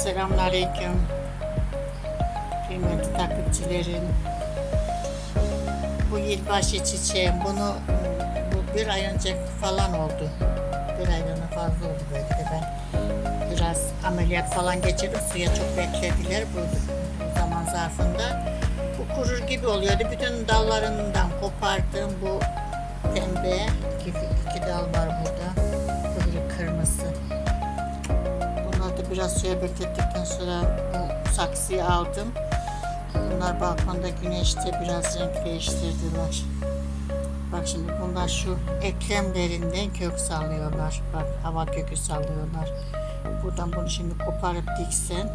Selamünaleyküm. Kıymetli takipçilerim. Bu yılbaşı çiçeğim. Bunu bu bir ay önce falan oldu. Bir aydan fazla oldu belki ben. Biraz ameliyat falan geçirdim. Suya çok beklediler bu zaman zarfında. Bu kurur gibi oluyordu. Bütün dallarından kopardım bu pembe. İki, iki dal var burada. Biraz suya beklettikten sonra bu saksıyı aldım. Bunlar balkonda güneşte biraz renk değiştirdiler. Bak şimdi bunlar şu eklemlerinden kök salıyorlar. Bak hava kökü salıyorlar. Buradan bunu şimdi koparıp diksen.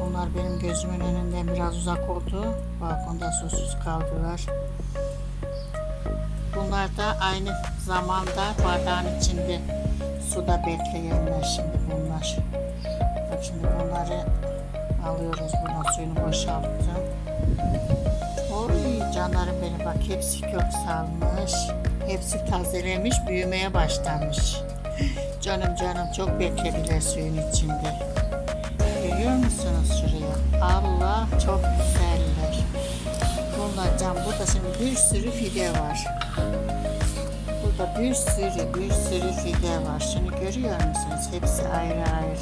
Bunlar benim gözümün önünden biraz uzak oldu. Balkonda susuz kaldılar. Bunlar da aynı zamanda bardağın içinde suda bekleyenler şimdi bunlar. Bak şimdi bunları alıyoruz buradan suyunu boşalttım. Oy canlarım benim bak hepsi kök salmış. Hepsi tazelemiş büyümeye başlamış. Canım canım çok beklediler suyun içinde. Görüyor musunuz şuraya? Allah çok güzeller. Bunlar can burada şimdi bir sürü fide var. Burada bir sürü bir sürü fide var. Şunu görüyor musunuz? Hepsi ayrı ayrı.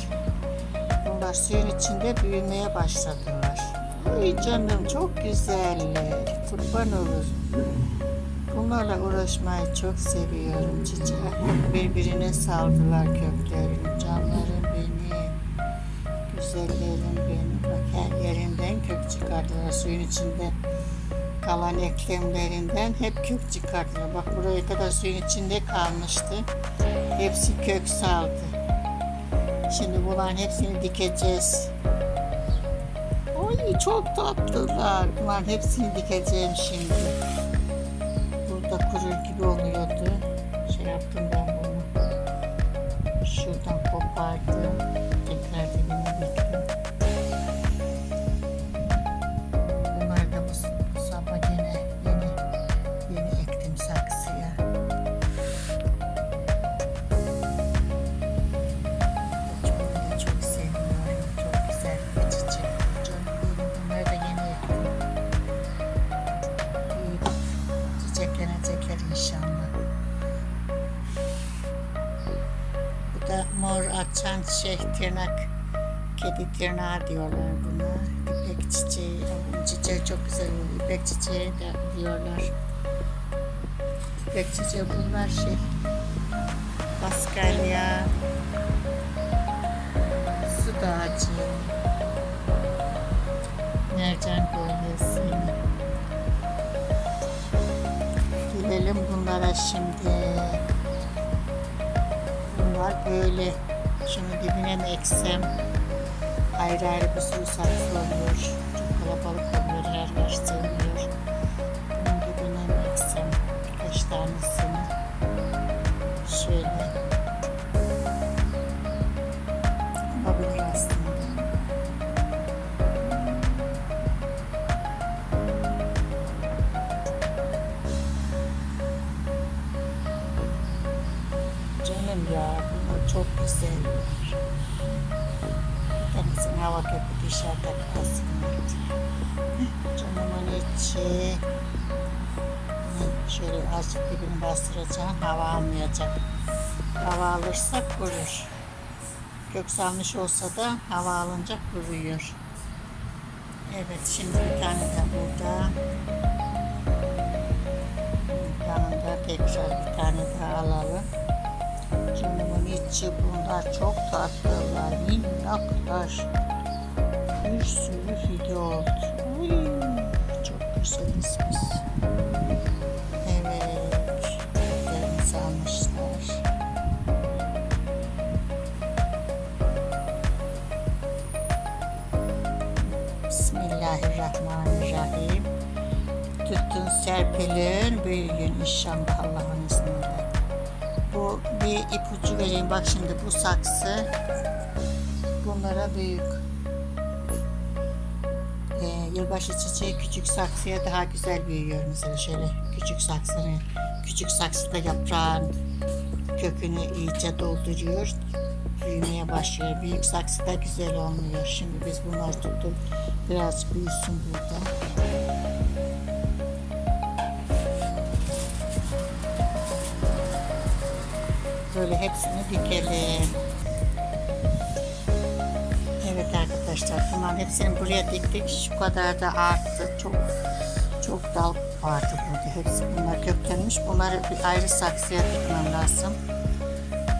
Bunlar suyun içinde büyümeye başladılar. Ay canım çok güzeller. Kurban olurum. Bunlarla uğraşmayı çok seviyorum çiçek. Birbirine saldılar köklerini. Canlarım benim. Güzellerim benim. Bak her yerinden kök çıkardılar suyun içinde kalan eklemlerinden hep kök çıkarttılar. Bak buraya kadar suyun içinde kalmıştı. Hepsi kök saldı. Şimdi bunların hepsini dikeceğiz. Oy çok tatlılar. Bunların hepsini dikeceğim şimdi. Burada kurur gibi oluyordu. Şey yaptım ben bunu. Şuradan açan şey tırnak Kedi tırnağı diyorlar buna. İpek çiçeği. Çiçeği çok güzel oluyor. İpek çiçeği de diyorlar. İpek çiçeği bunlar şey. Paskalya. Su ağacı. Mercan kolyesi. Gelelim bunlara şimdi. Bunlar böyle. Dibine mi eksem? ayrı ayrı bir sürü saksı oluyor. Çok kalabalık oluyor, her yer sığmıyor. Bunun dibine mi eksem birkaç tanesini şöyle olabilir aslında. Canım ya, çok güzeller. Denizin hava köpü dışarıda kalsın. Canımın içi. Şöyle azıcık dibini bastıracağım. Hava almayacak. Hava alırsa kurur. Kök salmış olsa da hava alınca kuruyor. Evet şimdi bir tane de burada. Yanında tekrar bir tane daha alalım. Canımın içi bunlar çok tatlılar, minnaklar. Bir sürü fide oldu. Çok güzeliz biz. Evet, köklerimizi almışlar. Bismillahirrahmanirrahim. Tutun serpilin, büyüyün inşallah Allah'ın izniyle. Bir ipucu vereyim. Bak şimdi bu saksı bunlara büyük. Ee, yılbaşı çiçeği küçük saksıya daha güzel büyüyor mesela şöyle küçük saksının küçük saksıda yaprağın kökünü iyice dolduruyor. Büyümeye başlıyor. Büyük saksıda güzel olmuyor. Şimdi biz bunları tuttuk. Biraz büyüsün burada. Böyle hepsini dikelim. Evet arkadaşlar bunların hepsini buraya diktik. Şu kadar da arttı. Çok çok dal vardı burada. Hepsi bunlar köklenmiş. Bunları bir ayrı saksıya dikmem lazım.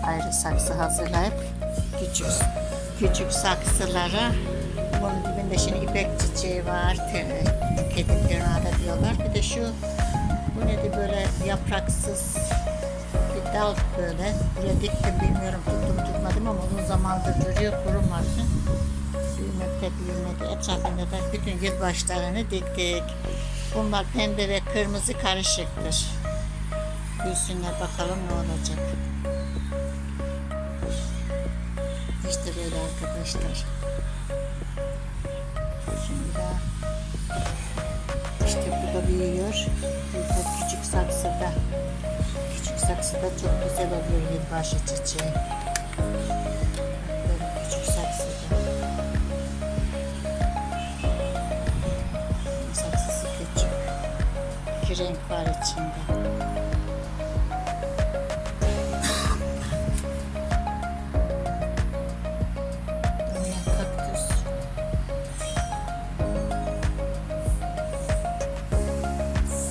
Ayrı saksı hazırlayıp küçük küçük saksılara bunun dibinde şimdi ipek çiçeği var. Te- Kedi tırnağı diyorlar. Bir de şu bu nedir böyle yapraksız dal böyle. Buraya diktim bilmiyorum tuttum tutmadım ama uzun zamandır duruyor kurumadı. Büyümekte büyümedi. Etrafında da bütün yılbaşlarını diktik. Bunlar pembe ve kırmızı karışıktır. Büyüsünler bakalım ne olacak. İşte böyle arkadaşlar. Şimdi daha işte bu da büyüyor. Burada küçük saksıda. Saksıda çok güzel oluyor yılbaşı çiçeği. Böyle küçük saksıda. Saksısı küçük. İki renk var içinde.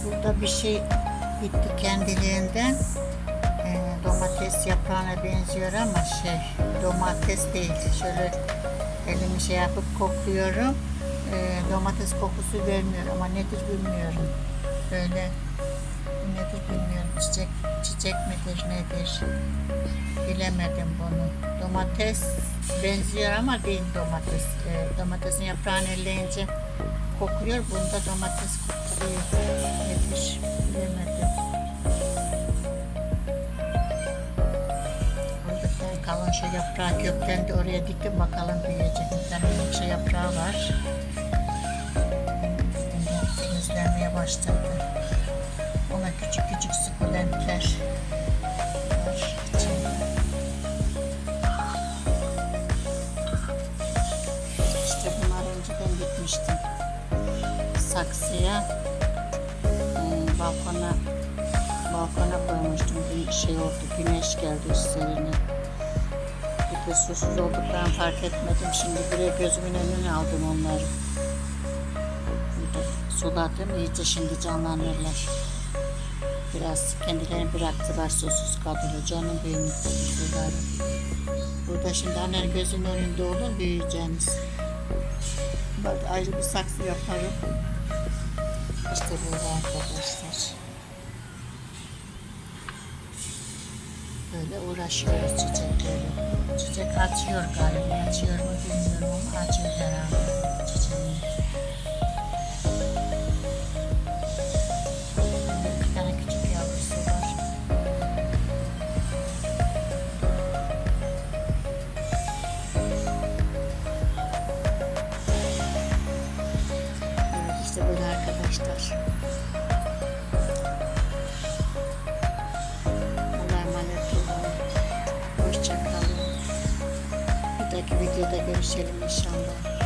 Burada bir şey bitti kendiliğinden. Domates yaprağına benziyor ama şey domates değil. Şöyle elimi şey yapıp kokluyorum. Ee, domates kokusu vermiyor ama nedir bilmiyorum. Böyle nedir bilmiyorum. Çiçek çiçek midir nedir? Bilemedim bunu. Domates benziyor ama değil domates. Ee, domatesin yaprağını elleyince kokuyor. Bunda domates kokuyor. Nedir? Bilemedim. Kalın şey yaprağı köklendi. Oraya diktim bakalım büyüyecek. Bir tane minik şey yaprağı var. Temizlenmeye başladı. Ona küçük küçük sukulentler var. İşte bunlar önceden dikmiştim. Saksıya e, balkona balkona koymuştum. Bir şey oldu. Güneş geldi üstlerine. De susuz olduklarını fark etmedim. Şimdi buraya gözümün önüne aldım onları. Suladım. iyice şimdi canlanırlar. Biraz kendilerini bıraktılar susuz kaldılar. Canım benim kuzularım. Burada şimdi annenin gözünün önünde olur büyüyeceğiniz. Bak ayrı bir saksı yaparım. İşte böyle arkadaşlar. Böyle uğraşıyoruz çiçeklerle. Çiçek açıyor galiba. Açıyor mu bilmiyorum ama açıyor herhalde çiçeğini. Videoda görüşelim inşallah.